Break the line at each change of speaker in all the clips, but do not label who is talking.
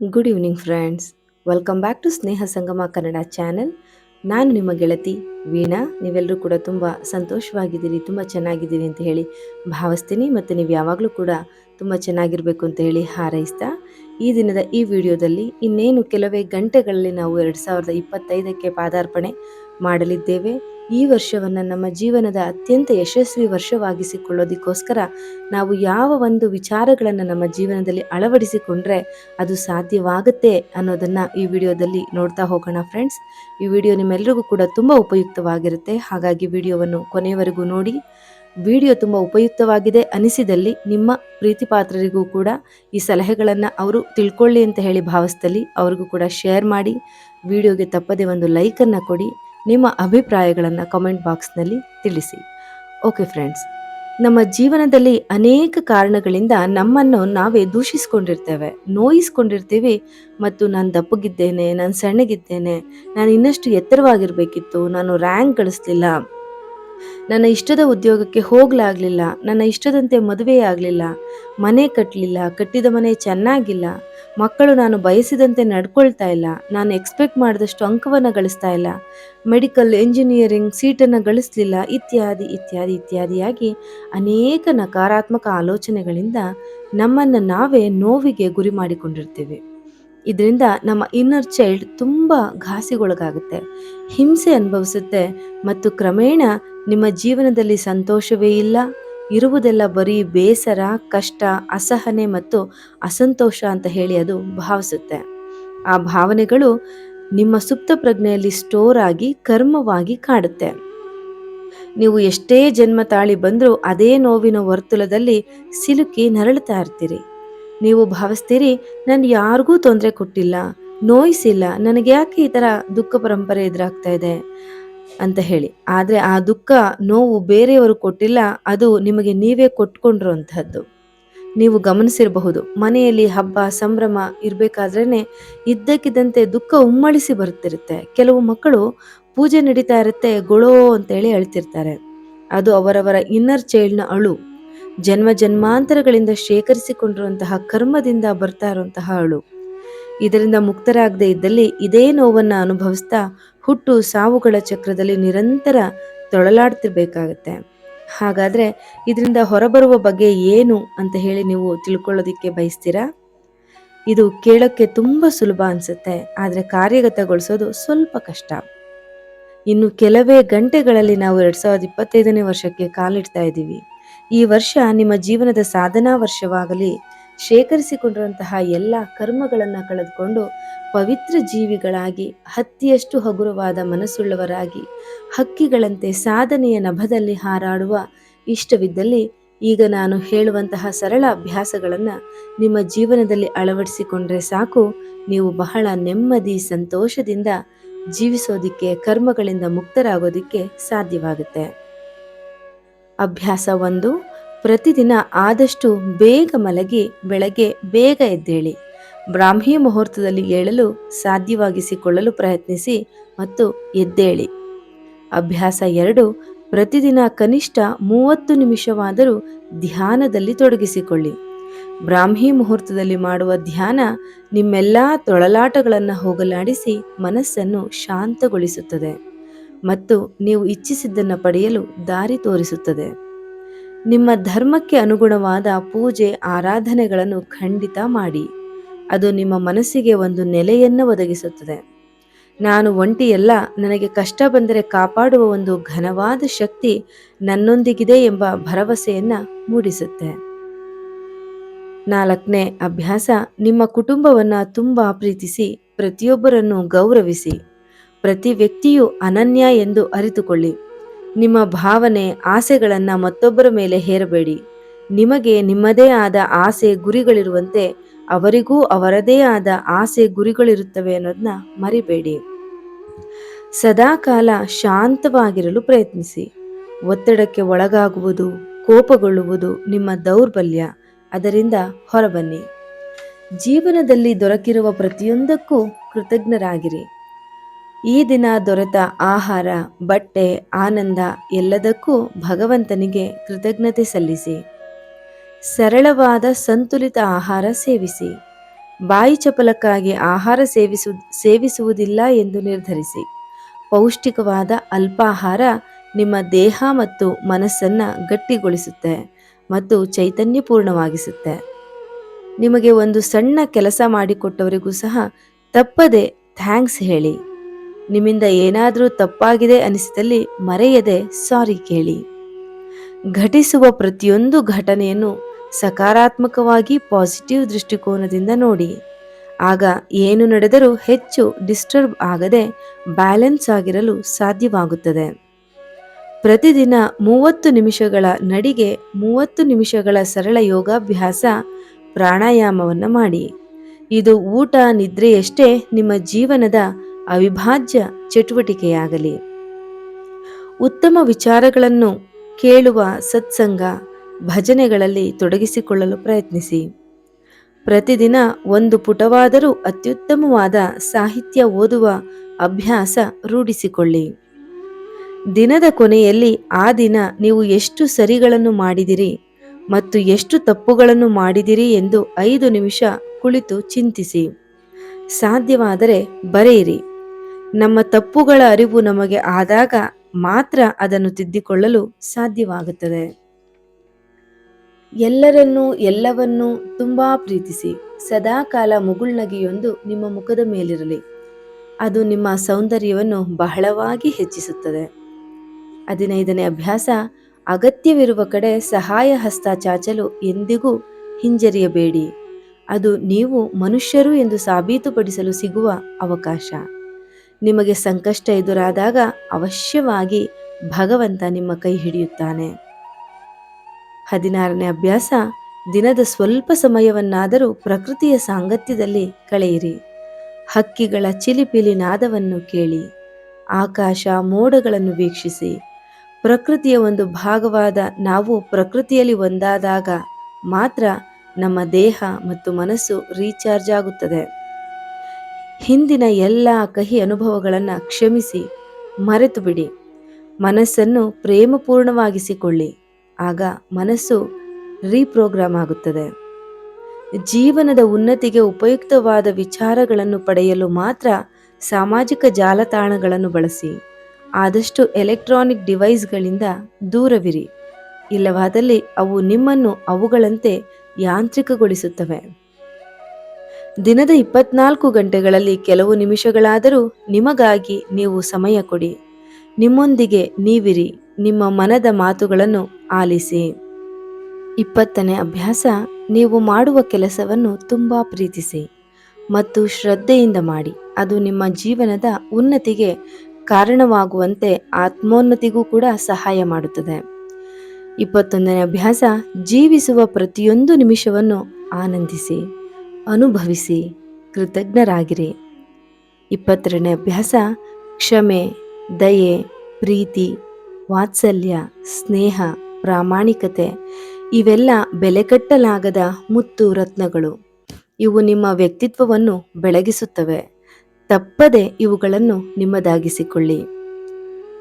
Good evening friends welcome back to Sneha Sangama Kannada channel ನಾನು ನಿಮ್ಮ ಗೆಳತಿ ವೀಣಾ. ನೀವೆಲ್ಲರೂ ಕೂಡ ತುಂಬ ಸಂತೋಷವಾಗಿದ್ದೀರಿ, ತುಂಬ ಚೆನ್ನಾಗಿದ್ದೀರಿ ಅಂತ ಹೇಳಿ ಭಾವಿಸ್ತೀನಿ ಮತ್ತು ನೀವು ಯಾವಾಗಲೂ ಕೂಡ ತುಂಬ ಚೆನ್ನಾಗಿರಬೇಕು ಅಂತ ಹೇಳಿ ಹಾರೈಸ್ತಾ ಈ ದಿನದ ಈ ವಿಡಿಯೋದಲ್ಲಿ ಇನ್ನೇನು ಕೆಲವೇ ಗಂಟೆಗಳಲ್ಲಿ ನಾವು ಎರಡು ಸಾವಿರದ ಇಪ್ಪತ್ತೈದಕ್ಕೆ ಪಾದಾರ್ಪಣೆ ಮಾಡಲಿದ್ದೇವೆ. ಈ ವರ್ಷವನ್ನು ನಮ್ಮ ಜೀವನದ ಅತ್ಯಂತ ಯಶಸ್ವಿ ವರ್ಷವಾಗಿಸಿಕೊಳ್ಳೋದಕ್ಕೋಸ್ಕರ ನಾವು ಯಾವ ಒಂದು ವಿಚಾರಗಳನ್ನು ನಮ್ಮ ಜೀವನದಲ್ಲಿ ಅಳವಡಿಸಿಕೊಂಡ್ರೆ ಅದು ಸಾಧ್ಯವಾಗುತ್ತೆ ಅನ್ನೋದನ್ನು ಈ ವಿಡಿಯೋದಲ್ಲಿ ನೋಡ್ತಾ ಹೋಗೋಣ ಫ್ರೆಂಡ್ಸ್ ಈ ವಿಡಿಯೋ ನಿಮ್ಮೆಲ್ಲರಿಗೂ ಕೂಡ ತುಂಬ ಉಪಯುಕ್ತವಾಗಿರುತ್ತೆ. ಹಾಗಾಗಿ ವಿಡಿಯೋವನ್ನು ಕೊನೆಯವರೆಗೂ ನೋಡಿ. ವಿಡಿಯೋ ತುಂಬ ಉಪಯುಕ್ತವಾಗಿದೆ ಅನಿಸಿದಲ್ಲಿ ನಿಮ್ಮ ಪ್ರೀತಿಪಾತ್ರರಿಗೂ ಕೂಡ ಈ ಸಲಹೆಗಳನ್ನು ಅವರು ತಿಳ್ಕೊಳ್ಳಿ ಅಂತ ಹೇಳಿ ಭಾವಿಸ್ದಲ್ಲಿ ಅವ್ರಿಗೂ ಕೂಡ ಶೇರ್ ಮಾಡಿ. ವಿಡಿಯೋಗೆ ತಪ್ಪದೆ ಒಂದು ಲೈಕನ್ನು ಕೊಡಿ. ನಿಮ್ಮ ಅಭಿಪ್ರಾಯಗಳನ್ನು ಕಮೆಂಟ್ ಬಾಕ್ಸ್ನಲ್ಲಿ ತಿಳಿಸಿ. ಓಕೆ ಫ್ರೆಂಡ್ಸ್ ನಮ್ಮ ಜೀವನದಲ್ಲಿ ಅನೇಕ ಕಾರಣಗಳಿಂದ ನಮ್ಮನ್ನು ನಾವೇ ದೂಷಿಸ್ಕೊಂಡಿರ್ತೇವೆ, ನೋಯಿಸ್ಕೊಂಡಿರ್ತೀವಿ ಮತ್ತು ನಾನು ದಪ್ಪಗಿದ್ದೇನೆ, ನಾನು ಸಣ್ಣಗಿದ್ದೇನೆ, ನಾನು ಇನ್ನಷ್ಟು ಎತ್ತರವಾಗಿರಬೇಕಿತ್ತು, ನಾನು ರ್ಯಾಂಕ್ ಗಳಿಸ್ಲಿಲ್ಲ ನನ್ನ ಇಷ್ಟದ ಉದ್ಯೋಗಕ್ಕೆ ಹೋಗ್ಲಾಗ್ಲಿಲ್ಲ, ನನ್ನ ಇಷ್ಟದಂತೆ ಮದುವೆ ಆಗಲಿಲ್ಲ, ಮನೆ ಕಟ್ಟಲಿಲ್ಲ ಕಟ್ಟಿದ ಮನೆ ಚೆನ್ನಾಗಿಲ್ಲ, ಮಕ್ಕಳು ನಾನು ಬಯಸಿದಂತೆ ನಡ್ಕೊಳ್ತಾ ಇಲ್ಲ, ನಾನು ಎಕ್ಸ್ಪೆಕ್ಟ್ ಮಾಡಿದಷ್ಟು ಅಂಕವನ್ನು ಗಳಿಸ್ತಾ ಇಲ್ಲ, ಮೆಡಿಕಲ್ ಎಂಜಿನಿಯರಿಂಗ್ ಸೀಟನ್ನು ಗಳಿಸಲಿಲ್ಲ, ಇತ್ಯಾದಿ ಇತ್ಯಾದಿ, ಇತ್ಯಾದಿಯಾಗಿ ಅನೇಕ ನಕಾರಾತ್ಮಕ ಆಲೋಚನೆಗಳಿಂದ ನಮ್ಮನ್ನು ನಾವೇ ನೋವಿಗೆ ಗುರಿ ಮಾಡಿಕೊಂಡಿರ್ತೀವಿ. ಇದರಿಂದ ನಮ್ಮ ಇನ್ನರ್ ಚೈಲ್ಡ್ ತುಂಬ ಘಾಸಿಗೊಳಗಾಗುತ್ತೆ, ಹಿಂಸೆ ಅನುಭವಿಸುತ್ತೆ ಮತ್ತು ಕ್ರಮೇಣ ನಿಮ್ಮ ಜೀವನದಲ್ಲಿ ಸಂತೋಷವೇ ಇಲ್ಲ. ಇರುವುದೆಲ್ಲ ಬರೀ ಬೇಸರ, ಕಷ್ಟ, ಅಸಹನೆ ಮತ್ತು ಅಸಂತೋಷ ಅಂತ ಹೇಳಿ ಅದು ಭಾವಿಸುತ್ತೆ. ಆ ಭಾವನೆಗಳು ನಿಮ್ಮ ಸುಪ್ತ ಪ್ರಜ್ಞೆಯಲ್ಲಿ ಸ್ಟೋರ್ ಆಗಿ, ಕರ್ಮವಾಗಿ ಕಾಡುತ್ತೆ. ನೀವು ಎಷ್ಟೇ ಜನ್ಮ ತಾಳಿ ಬಂದರೂ ಅದೇ ನೋವಿನ ವರ್ತುಲದಲ್ಲಿ ಸಿಲುಕಿ ನರಳುತ್ತಾ ಇರ್ತೀರಿ. ನೀವು ಭಾವಿಸ್ತೀರಿ, ನಾನು ಯಾರಿಗೂ ತೊಂದರೆ ಕೊಟ್ಟಿಲ್ಲ, ನೋಯಿಸಿಲ್ಲ ನನಗೆ ಯಾಕೆ ಈ ಥರ ದುಃಖ ಪರಂಪರೆ ಎದುರಾಗ್ತಾ ಇದೆ? ಅಂತ ಹೇಳಿ. ಆದರೆ ಆ ದುಃಖ ನೋವು ಬೇರೆಯವರು ಕೊಟ್ಟಿಲ್ಲ, ಅದು ನಿಮಗೆ ನೀವೇ ಕೊಟ್ಕೊಂಡಿರುವಂತಹದ್ದು. ನೀವು ಗಮನಿಸಿರಬಹುದು, ಮನೆಯಲ್ಲಿ ಹಬ್ಬ, ಸಂಭ್ರಮ ಇರಬೇಕಾದ್ರೇ ಇದ್ದಕ್ಕಿದ್ದಂತೆ ದುಃಖ ಉಮ್ಮಳಿಸಿ ಬರುತ್ತಿರುತ್ತೆ. ಕೆಲವು ಮಕ್ಕಳು ಪೂಜೆ ನಡೀತಾ ಇರುತ್ತೆ, ಗೊಳೋ ಅಂತೇಳಿ ಅಳ್ತಿರ್ತಾರೆ. ಅದು ಅವರವರ ಇನ್ನರ್ ಚೈಲ್ಡ್ನ ಅಳು. ಜನ್ಮ ಜನ್ಮಾಂತರಗಳಿಂದ ಶೇಖರಿಸಿಕೊಂಡಿರುವಂತಹ ಕರ್ಮದಿಂದ ಬರ್ತಾ ಇರುವಂತಹ ಅಳು. ಇದರಿಂದ ಮುಕ್ತರಾಗದೇ ಇದ್ದಲ್ಲಿ ಇದೇ ನೋವನ್ನ ಅನುಭವಿಸ್ತಾ ಹುಟ್ಟು ಸಾವುಗಳ ಚಕ್ರದಲ್ಲಿ ನಿರಂತರ ತೊಳಲಾಡ್ತಿರ್ಬೇಕಾಗತ್ತೆ. ಹಾಗಾದ್ರೆ ಇದರಿಂದ ಹೊರಬರುವ ಬಗ್ಗೆ ಏನು ಅಂತ ಹೇಳಿ ನೀವು ತಿಳ್ಕೊಳ್ಳೋದಿಕ್ಕೆ ಬಯಸ್ತೀರಾ? ಇದು ಕೇಳೋಕ್ಕೆ ತುಂಬ ಸುಲಭ ಅನ್ಸುತ್ತೆ, ಆದರೆ ಕಾರ್ಯಗತಗೊಳಿಸೋದು ಸ್ವಲ್ಪ ಕಷ್ಟ. ಇನ್ನು ಕೆಲವೇ ಗಂಟೆಗಳಲ್ಲಿ ನಾವು ಎರಡ್ ಸಾವಿರದ ಇಪ್ಪತ್ತೈದನೇ ವರ್ಷಕ್ಕೆ ಕಾಲಿಡ್ತಾ ಇದ್ದೀವಿ. ಈ ವರ್ಷ ನಿಮ್ಮ ಜೀವನದ ಸಾಧನಾ ವರ್ಷವಾಗಲಿ ಶೇಖರಿಸಿಕೊಂಡಿರುವಂತಹ ಎಲ್ಲ ಕರ್ಮಗಳನ್ನು ಕಳೆದುಕೊಂಡು ಪವಿತ್ರ ಜೀವಿಗಳಾಗಿ, ಹತ್ತಿಯಷ್ಟು ಹಗುರವಾದ ಮನಸ್ಸುಳ್ಳವರಾಗಿ, ಹಕ್ಕಿಗಳಂತೆ ಸಾಧನೆಯ ನಭದಲ್ಲಿ ಹಾರಾಡುವ ಇಷ್ಟವಿದ್ದಲ್ಲಿ ಈಗ ನಾನು ಹೇಳುವಂತಹ ಸರಳ ಅಭ್ಯಾಸಗಳನ್ನು ನಿಮ್ಮ ಜೀವನದಲ್ಲಿ ಅಳವಡಿಸಿಕೊಂಡ್ರೆ ಸಾಕು. ನೀವು ಬಹಳ ನೆಮ್ಮದಿ, ಸಂತೋಷದಿಂದ ಜೀವಿಸೋದಿಕ್ಕೆ, ಕರ್ಮಗಳಿಂದ ಮುಕ್ತರಾಗೋದಿಕ್ಕೆ ಸಾಧ್ಯವಾಗುತ್ತೆ. ಅಭ್ಯಾಸ ಒಂದು. ಪ್ರತಿದಿನ ಆದಷ್ಟು ಬೇಗ ಮಲಗಿ ಬೆಳಗ್ಗೆ ಬೇಗ ಎದ್ದೇಳಿ. ಬ್ರಾಹ್ಮಿ ಮುಹೂರ್ತದಲ್ಲಿ ಏಳಲು ಸಾಧ್ಯವಾಗಿಸಿಕೊಳ್ಳಲು ಪ್ರಯತ್ನಿಸಿ ಮತ್ತು ಎದ್ದೇಳಿ. ಅಭ್ಯಾಸ ಎರಡು, ಪ್ರತಿದಿನ ಕನಿಷ್ಠ ಮೂವತ್ತು ನಿಮಿಷವಾದರೂ ಧ್ಯಾನದಲ್ಲಿ ತೊಡಗಿಸಿಕೊಳ್ಳಿ. ಬ್ರಾಹ್ಮಿ ಮುಹೂರ್ತದಲ್ಲಿ ಮಾಡುವ ಧ್ಯಾನ ನಿಮ್ಮೆಲ್ಲ ತೊಳಲಾಟಗಳನ್ನು ಹೋಗಲಾಡಿಸಿ ಮನಸ್ಸನ್ನು ಶಾಂತಗೊಳಿಸುತ್ತದೆ ಮತ್ತು ನೀವು ಇಚ್ಛಿಸಿದ್ದನ್ನು ಪಡೆಯಲು ದಾರಿ ತೋರಿಸುತ್ತದೆ. ನಿಮ್ಮ ಧರ್ಮಕ್ಕೆ ಅನುಗುಣವಾದ ಪೂಜೆ ಆರಾಧನೆಗಳನ್ನು ಖಂಡಿತ ಮಾಡಿ. ಅದು ನಿಮ್ಮ ಮನಸ್ಸಿಗೆ ಒಂದು ನೆಲೆಯನ್ನು ಒದಗಿಸುತ್ತದೆ. ನಾನು ಒಂಟಿಯಲ್ಲ, ನನಗೆ ಕಷ್ಟ ಬಂದರೆ ಕಾಪಾಡುವ ಒಂದು ಘನವಾದ ಶಕ್ತಿ ನನ್ನೊಂದಿಗಿದೆ ಎಂಬ ಭರವಸೆಯನ್ನ ಮೂಡಿಸುತ್ತೆ. ನಾಲ್ಕನೇ ಅಭ್ಯಾಸ, ನಿಮ್ಮ ಕುಟುಂಬವನ್ನ ತುಂಬಾ ಪ್ರೀತಿಸಿ, ಪ್ರತಿಯೊಬ್ಬರನ್ನು ಗೌರವಿಸಿ. ಪ್ರತಿ ವ್ಯಕ್ತಿಯು ಅನನ್ಯ ಎಂದು ಅರಿತುಕೊಳ್ಳಿ. ನಿಮ್ಮ ಭಾವನೆ, ಆಸೆಗಳನ್ನು ಮತ್ತೊಬ್ಬರ ಮೇಲೆ ಹೇರಬೇಡಿ. ನಿಮಗೆ ನಿಮ್ಮದೇ ಆದ ಆಸೆ ಗುರಿಗಳಿರುವಂತೆ ಅವರಿಗೂ ಅವರದೇ ಆದ ಆಸೆ ಗುರಿಗಳಿರುತ್ತವೆ ಅನ್ನೋದನ್ನ ಮರಿಬೇಡಿ. ಸದಾಕಾಲ ಶಾಂತವಾಗಿರಲು ಪ್ರಯತ್ನಿಸಿ. ಒತ್ತಡಕ್ಕೆ ಒಳಗಾಗುವುದು, ಕೋಪಗೊಳ್ಳುವುದು ನಿಮ್ಮ ದೌರ್ಬಲ್ಯ. ಅದರಿಂದ ಹೊರಬನ್ನಿ. ಜೀವನದಲ್ಲಿ ದೊರಕಿರುವ ಪ್ರತಿಯೊಂದಕ್ಕೂ ಕೃತಜ್ಞರಾಗಿರಿ. ಈ ದಿನ ದೊರೆತ ಆಹಾರ, ಬಟ್ಟೆ, ಆನಂದ ಎಲ್ಲದಕ್ಕೂ ಭಗವಂತನಿಗೆ ಕೃತಜ್ಞತೆ ಸಲ್ಲಿಸಿ. ಸರಳವಾದ ಸಂತುಲಿತ ಆಹಾರ ಸೇವಿಸಿ. ಬಾಯಿ ಚಪಲಕ್ಕಾಗಿ ಆಹಾರ ಸೇವಿಸು, ಸೇವಿಸುವುದಿಲ್ಲ ಎಂದು ನಿರ್ಧರಿಸಿ. ಪೌಷ್ಟಿಕವಾದ ಅಲ್ಪಾಹಾರ ನಿಮ್ಮ ದೇಹ ಮತ್ತು ಮನಸ್ಸನ್ನು ಗಟ್ಟಿಗೊಳಿಸುತ್ತೆ ಮತ್ತು ಚೈತನ್ಯಪೂರ್ಣವಾಗಿಸುತ್ತೆ. ನಿಮಗೆ ಒಂದು ಸಣ್ಣ ಕೆಲಸ ಮಾಡಿಕೊಟ್ಟವರಿಗೂ ಸಹ ತಪ್ಪದೆ ಥ್ಯಾಂಕ್ಸ್ ಹೇಳಿ. ನಿಮ್ಮಿಂದ ಏನಾದರೂ ತಪ್ಪಾಗಿದೆ ಅನಿಸಿದಲ್ಲಿ ಮರೆಯದೆ ಸಾರಿ ಕೇಳಿ. ಘಟಿಸುವ ಪ್ರತಿಯೊಂದು ಘಟನೆಯನ್ನು ಸಕಾರಾತ್ಮಕವಾಗಿ ಪಾಸಿಟಿವ್ ದೃಷ್ಟಿಕೋನದಿಂದ ನೋಡಿ. ಆಗ ಏನು ನಡೆದರೂ ಹೆಚ್ಚು ಡಿಸ್ಟರ್ಬ್ ಆಗದೆ ಬ್ಯಾಲೆನ್ಸ್ ಆಗಿರಲು ಸಾಧ್ಯವಾಗುತ್ತದೆ. ಪ್ರತಿದಿನ ಮೂವತ್ತು ನಿಮಿಷಗಳ ನಡಿಗೆ ಮೂವತ್ತು ನಿಮಿಷಗಳ ಸರಳ ಯೋಗಾಭ್ಯಾಸ ಪ್ರಾಣಾಯಾಮವನ್ನು ಮಾಡಿ. ಇದು ಊಟ ನಿದ್ರೆಯಷ್ಟೇ ನಿಮ್ಮ ಜೀವನದ ಅವಿಭಾಜ್ಯ ಚಟುವಟಿಕೆಯಾಗಲಿ. ಉತ್ತಮ ವಿಚಾರಗಳನ್ನು ಕೇಳುವ ಸತ್ಸಂಗ ಭಜನೆಗಳಲ್ಲಿ ತೊಡಗಿಸಿಕೊಳ್ಳಲು ಪ್ರಯತ್ನಿಸಿ. ಪ್ರತಿದಿನ ಒಂದು ಪುಟವಾದರೂ ಅತ್ಯುತ್ತಮವಾದ ಸಾಹಿತ್ಯ ಓದುವ ಅಭ್ಯಾಸ ರೂಢಿಸಿಕೊಳ್ಳಿ. ದಿನದ ಕೊನೆಯಲ್ಲಿ ಆ ದಿನ ನೀವು ಎಷ್ಟು ಸರಿಗಳನ್ನು ಮಾಡಿದಿರಿ ಮತ್ತು ಎಷ್ಟು ತಪ್ಪುಗಳನ್ನು ಮಾಡಿದಿರಿ ಎಂದು ಐದು ನಿಮಿಷ ಕುಳಿತು ಚಿಂತಿಸಿ. ಸಾಧ್ಯವಾದರೆ ಬರೆಯಿರಿ. ನಮ್ಮ ತಪ್ಪುಗಳ ಅರಿವು ನಮಗೆ ಆದಾಗ ಮಾತ್ರ ಅದನ್ನು ತಿದ್ದಿಕೊಳ್ಳಲು ಸಾಧ್ಯವಾಗುತ್ತದೆ. ಎಲ್ಲರನ್ನೂ ಎಲ್ಲವನ್ನೂ ತುಂಬಾ ಪ್ರೀತಿಸಿ, ಸದಾಕಾಲ ಮುಗುಳ್ನಗೆಯೊಂದು ನಿಮ್ಮ ಮುಖದ ಮೇಲಿರಲಿ. ಅದು ನಿಮ್ಮ ಸೌಂದರ್ಯವನ್ನು ಬಹಳವಾಗಿ ಹೆಚ್ಚಿಸುತ್ತದೆ. ಹದಿನೈದನೇ ಅಭ್ಯಾಸ, ಅಗತ್ಯವಿರುವ ಕಡೆ ಸಹಾಯ ಹಸ್ತ ಚಾಚಲು ಎಂದಿಗೂ ಹಿಂಜರಿಯಬೇಡಿ. ಅದು ನೀವು ಮನುಷ್ಯರು ಎಂದು ಸಾಬೀತುಪಡಿಸಲು ಸಿಗುವ ಅವಕಾಶ. ನಿಮಗೆ ಸಂಕಷ್ಟ ಎದುರಾದಾಗ ಅವಶ್ಯವಾಗಿ ಭಗವಂತ ನಿಮ್ಮ ಕೈ ಹಿಡಿಯುತ್ತಾನೆ. ಹದಿನಾರನೇ ಅಭ್ಯಾಸ, ದಿನದ ಸ್ವಲ್ಪ ಸಮಯವನ್ನಾದರೂ ಪ್ರಕೃತಿಯ ಸಾಂಗತ್ಯದಲ್ಲಿ ಕಳೆಯಿರಿ. ಹಕ್ಕಿಗಳ ಚಿಲಿಪಿಲಿ ನಾದವನ್ನು ಕೇಳಿ, ಆಕಾಶ ಮೋಡಗಳನ್ನು ವೀಕ್ಷಿಸಿ. ಪ್ರಕೃತಿಯ ಒಂದು ಭಾಗವಾದ ನಾವು ಪ್ರಕೃತಿಯಲ್ಲಿ ಒಂದಾದಾಗ ಮಾತ್ರ ನಮ್ಮ ದೇಹ ಮತ್ತು ಮನಸ್ಸು ರೀಚಾರ್ಜ್ ಆಗುತ್ತದೆ. ಹಿಂದಿನ ಎಲ್ಲ ಕಹಿ ಅನುಭವಗಳನ್ನು ಕ್ಷಮಿಸಿ ಮರೆತು ಬಿಡಿ ಮನಸ್ಸನ್ನು ಪ್ರೇಮಪೂರ್ಣವಾಗಿಸಿಕೊಳ್ಳಿ. ಆಗ ಮನಸ್ಸು ರೀಪ್ರೋಗ್ರಾಮ್ ಆಗುತ್ತದೆ. ಜೀವನದ ಉನ್ನತಿಗೆ ಉಪಯುಕ್ತವಾದ ವಿಚಾರಗಳನ್ನು ಪಡೆಯಲು ಮಾತ್ರ ಸಾಮಾಜಿಕ ಜಾಲತಾಣಗಳನ್ನು ಬಳಸಿ. ಆದಷ್ಟು ಎಲೆಕ್ಟ್ರಾನಿಕ್ ಡಿವೈಸ್ಗಳಿಂದ ದೂರವಿರಿ. ಇಲ್ಲವಾದಲ್ಲಿ ಅವು ನಿಮ್ಮನ್ನು ಅವುಗಳಂತೆ ಯಾಂತ್ರಿಕಗೊಳಿಸುತ್ತವೆ. ದಿನದ ಇಪ್ಪತ್ನಾಲ್ಕು ಗಂಟೆಗಳಲ್ಲಿ ಕೆಲವು ನಿಮಿಷಗಳಾದರೂ ನಿಮಗಾಗಿ ನೀವು ಸಮಯ ಕೊಡಿ. ನಿಮ್ಮೊಂದಿಗೆ ನೀವಿರಿ. ನಿಮ್ಮ ಮನದ ಮಾತುಗಳನ್ನು ಆಲಿಸಿ. ಇಪ್ಪತ್ತನೇ ಅಭ್ಯಾಸ, ನೀವು ಮಾಡುವ ಕೆಲಸವನ್ನು ತುಂಬ ಪ್ರೀತಿಸಿ ಮತ್ತು ಶ್ರದ್ಧೆಯಿಂದ ಮಾಡಿ. ಅದು ನಿಮ್ಮ ಜೀವನದ ಉನ್ನತಿಗೆ ಕಾರಣವಾಗುವಂತೆ ಆತ್ಮೋನ್ನತಿಗೂ ಕೂಡ ಸಹಾಯ ಮಾಡುತ್ತದೆ. ಇಪ್ಪತ್ತೊಂದನೇ ಅಭ್ಯಾಸ, ಜೀವಿಸುವ ಪ್ರತಿಯೊಂದು ನಿಮಿಷವನ್ನು ಆನಂದಿಸಿ. ಅನುಭವಿಸಿ ಕೃತಜ್ಞರಾಗಿರಿ. ಇಪ್ಪತ್ತೆರಡನೇ ಅಭ್ಯಾಸ, ಕ್ಷಮೆ, ದಯೆ, ಪ್ರೀತಿ, ವಾತ್ಸಲ್ಯ, ಸ್ನೇಹ, ಪ್ರಾಮಾಣಿಕತೆ ಇವೆಲ್ಲ ಬೆಲೆ ಕಟ್ಟಲಾಗದ ಮುತ್ತು ರತ್ನಗಳು. ಇವು ನಿಮ್ಮ ವ್ಯಕ್ತಿತ್ವವನ್ನು ಬೆಳಗಿಸುತ್ತವೆ. ತಪ್ಪದೆ ಇವುಗಳನ್ನು ನಿಮ್ಮದಾಗಿಸಿಕೊಳ್ಳಿ.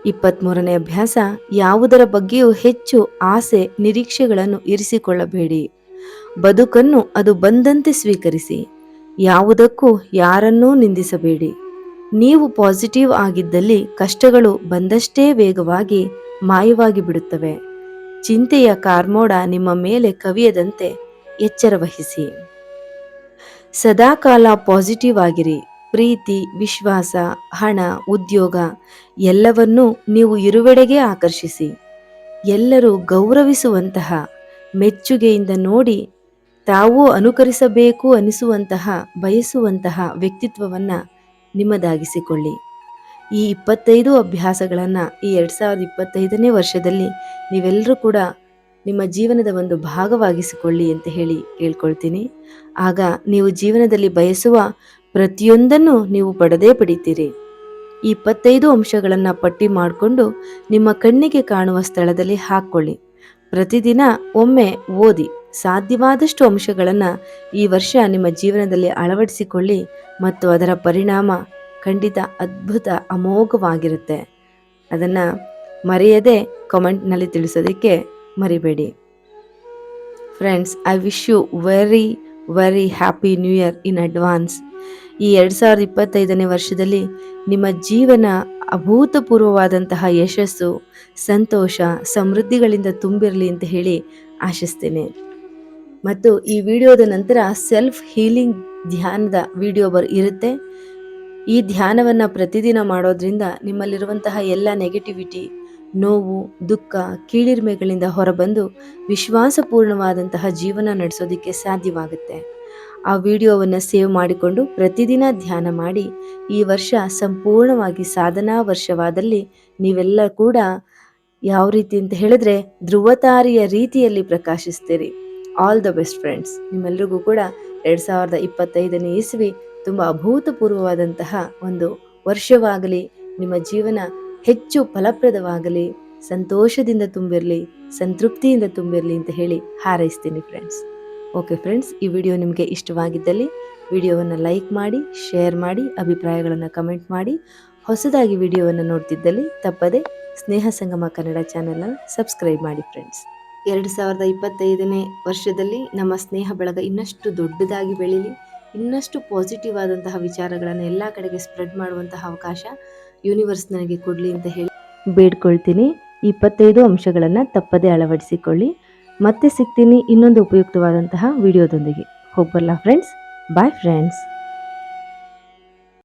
ಇಪ್ಪತ್ತ್ಮೂರನೇ ಅಭ್ಯಾಸ, ಯಾವುದರ ಬಗ್ಗೆಯೂ ಹೆಚ್ಚು ಆಸೆ, ನಿರೀಕ್ಷೆಗಳನ್ನು ಇರಿಸಿಕೊಳ್ಳಬೇಡಿ. ಬದುಕನ್ನು ಅದು ಬಂದಂತೆ ಸ್ವೀಕರಿಸಿ. ಯಾವುದಕ್ಕೂ ಯಾರನ್ನೂ ನಿಂದಿಸಬೇಡಿ. ನೀವು ಪಾಸಿಟಿವ್ ಆಗಿದ್ದಲ್ಲಿ ಕಷ್ಟಗಳು ಬಂದಷ್ಟೇ ವೇಗವಾಗಿ ಮಾಯವಾಗಿ ಬಿಡುತ್ತವೆ. ಚಿಂತೆಯ ಕಾರ್ಮೋಡ ನಿಮ್ಮ ಮೇಲೆ ಕವಿಯದಂತೆ ಎಚ್ಚರವಹಿಸಿ ಸದಾಕಾಲ ಪಾಸಿಟಿವ್ ಆಗಿರಿ. ಪ್ರೀತಿ, ವಿಶ್ವಾಸ, ಹಣ, ಉದ್ಯೋಗ ಎಲ್ಲವನ್ನೂ ನೀವು ಇರುವೆಡೆಗೆ ಆಕರ್ಷಿಸಿ. ಎಲ್ಲರೂ ಗೌರವಿಸುವಂತಹ ಮೆಚ್ಚುಗೆಯಿಂದ ನೋಡಿ ತಾವು ಅನುಕರಿಸಬೇಕು ಅನಿಸುವಂತಹ, ಬಯಸುವಂತಹ ವ್ಯಕ್ತಿತ್ವವನ್ನು ನಿಮ್ಮದಾಗಿಸಿಕೊಳ್ಳಿ. ಈ ಇಪ್ಪತ್ತೈದು ಅಭ್ಯಾಸಗಳನ್ನು ಈ ಎರಡು ಸಾವಿರದ ಇಪ್ಪತ್ತೈದನೇ ವರ್ಷದಲ್ಲಿ ನೀವೆಲ್ಲರೂ ಕೂಡ ನಿಮ್ಮ ಜೀವನದ ಒಂದು ಭಾಗವಾಗಿಸಿಕೊಳ್ಳಿ ಅಂತ ಹೇಳಿ ಕೇಳ್ಕೊಳ್ತೀನಿ. ಆಗ ನೀವು ಜೀವನದಲ್ಲಿ ಬಯಸುವ ಪ್ರತಿಯೊಂದನ್ನು ನೀವು ಪಡೆದೇ ಪಡಿತೀರಿ. ಈ ಇಪ್ಪತ್ತೈದು ಅಂಶಗಳನ್ನು ಪಟ್ಟಿ ಮಾಡಿಕೊಂಡು ನಿಮ್ಮ ಕಣ್ಣಿಗೆ ಕಾಣುವ ಸ್ಥಳದಲ್ಲಿ ಹಾಕ್ಕೊಳ್ಳಿ. ಪ್ರತಿದಿನ ಒಮ್ಮೆ ಓದಿ ಸಾಧ್ಯವಾದಷ್ಟು ಅಂಶಗಳನ್ನು ಈ ವರ್ಷ ನಿಮ್ಮ ಜೀವನದಲ್ಲಿ ಅಳವಡಿಸಿಕೊಳ್ಳಿ ಮತ್ತು ಅದರ ಪರಿಣಾಮ ಖಂಡಿತ ಅದ್ಭುತ, ಅಮೋಘವಾಗಿರುತ್ತೆ. ಅದನ್ನು ಮರೆಯದೆ ಕಮೆಂಟ್ನಲ್ಲಿ ತಿಳಿಸೋದಕ್ಕೆ ಮರಿಬೇಡಿ. Friends, I wish you very very happy new year in advance. ಈ ಎರಡು ಸಾವಿರದ ಇಪ್ಪತ್ತೈದನೇ ವರ್ಷದಲ್ಲಿ ನಿಮ್ಮ ಜೀವನ ಅಭೂತಪೂರ್ವವಾದಂತಹ ಯಶಸ್ಸು, ಸಂತೋಷ, ಸಮೃದ್ಧಿಗಳಿಂದ ತುಂಬಿರಲಿ ಅಂತ ಹೇಳಿ ಆಶಿಸ್ತೇನೆ. ಮತ್ತು ಈ ವಿಡಿಯೋದ ನಂತರ ಸೆಲ್ಫ್ ಹೀಲಿಂಗ್ ಧ್ಯಾನದ ವಿಡಿಯೋ ಬರ್, ಇರುತ್ತೆ. ಈ ಧ್ಯಾನವನ್ನು ಪ್ರತಿದಿನ ಮಾಡೋದ್ರಿಂದ ನಿಮ್ಮಲ್ಲಿರುವಂತಹ ಎಲ್ಲ ನೆಗೆಟಿವಿಟಿ ನೋವು, ದುಃಖ, ಕೀಳಿರ್ಮೆಗಳಿಂದ ಹೊರಬಂದು ವಿಶ್ವಾಸಪೂರ್ಣವಾದಂತಹ ಜೀವನ ನಡೆಸೋದಕ್ಕೆ ಸಾಧ್ಯವಾಗುತ್ತೆ. ಆ ವಿಡಿಯೋವನ್ನು ಸೇವ್ ಮಾಡಿಕೊಂಡು ಪ್ರತಿದಿನ ಧ್ಯಾನ ಮಾಡಿ, ಈ ವರ್ಷ ಸಂಪೂರ್ಣವಾಗಿ ಸಾಧನಾ ವರ್ಷವಾದಲ್ಲಿ ನೀವೆಲ್ಲ ಕೂಡ ಯಾವ ರೀತಿ ಅಂತ ಹೇಳಿದ್ರೆ ಧ್ರುವತಾರಿಯ ರೀತಿಯಲ್ಲಿ ಪ್ರಕಾಶಿಸ್ತೀರಿ. ಆಲ್ ದ ಬೆಸ್ಟ್ ಫ್ರೆಂಡ್ಸ್ ನಿಮ್ಮೆಲ್ಲರಿಗೂ ಕೂಡ ಎರಡು ಸಾವಿರದ ಇಪ್ಪತ್ತೈದನೇ ಇಸ್ವಿ ತುಂಬ ಅಭೂತಪೂರ್ವವಾದಂತಹ ಒಂದು ವರ್ಷವಾಗಲಿ, ನಿಮ್ಮ ಜೀವನ ಹೆಚ್ಚು ಫಲಪ್ರದವಾಗಲಿ, ಸಂತೋಷದಿಂದ ತುಂಬಿರಲಿ, ಸಂತೃಪ್ತಿಯಿಂದ ತುಂಬಿರಲಿ ಅಂತ ಹೇಳಿ ಹಾರೈಸ್ತೀನಿ ಫ್ರೆಂಡ್ಸ್ ಓಕೆ ಫ್ರೆಂಡ್ಸ್ ಈ ವಿಡಿಯೋ ನಿಮಗೆ ಇಷ್ಟವಾಗಿದ್ದಲ್ಲಿ ವಿಡಿಯೋವನ್ನು ಲೈಕ್ ಮಾಡಿ ಶೇರ್ ಮಾಡಿ, ಅಭಿಪ್ರಾಯಗಳನ್ನು ಕಮೆಂಟ್ ಮಾಡಿ. ಹೊಸದಾಗಿ ವಿಡಿಯೋವನ್ನು ನೋಡ್ತಿದ್ದಲ್ಲಿ ತಪ್ಪದೆ ಸ್ನೇಹ ಸಂಗಮ ಕನ್ನಡ ಚಾನೆಲ್ನ ಸಬ್ಸ್ಕ್ರೈಬ್ ಮಾಡಿ ಫ್ರೆಂಡ್ಸ್ ಎರಡು ಸಾವಿರದ ಇಪ್ಪತ್ತೈದನೇ ವರ್ಷದಲ್ಲಿ ನಮ್ಮ ಸ್ನೇಹ ಬಳಗ ಇನ್ನಷ್ಟು ದೊಡ್ಡದಾಗಿ ಬೆಳೀಲಿ, ಇನ್ನಷ್ಟು ಪಾಸಿಟಿವ್ ಆದಂತಹ ವಿಚಾರಗಳನ್ನು ಎಲ್ಲ ಕಡೆಗೆ ಸ್ಪ್ರೆಡ್ ಮಾಡುವಂತಹ ಅವಕಾಶ ಯೂನಿವರ್ಸ್ ನನಗೆ ಕೊಡಲಿ ಅಂತ ಹೇಳಿ ಬೇಡ್ಕೊಳ್ತೀನಿ. ಇಪ್ಪತ್ತೈದು ಅಂಶಗಳನ್ನು ತಪ್ಪದೇ ಅಳವಡಿಸಿಕೊಳ್ಳಿ. ಮತ್ತೆ ಸಿಗ್ತೀನಿ ಇನ್ನೊಂದು ಉಪಯುಕ್ತವಾದಂತಹ ವಿಡಿಯೋದೊಂದಿಗೆ. ಹೋಗ್ಬರಲ್ಲ ಫ್ರೆಂಡ್ಸ್ ಬಾಯ್ ಫ್ರೆಂಡ್ಸ್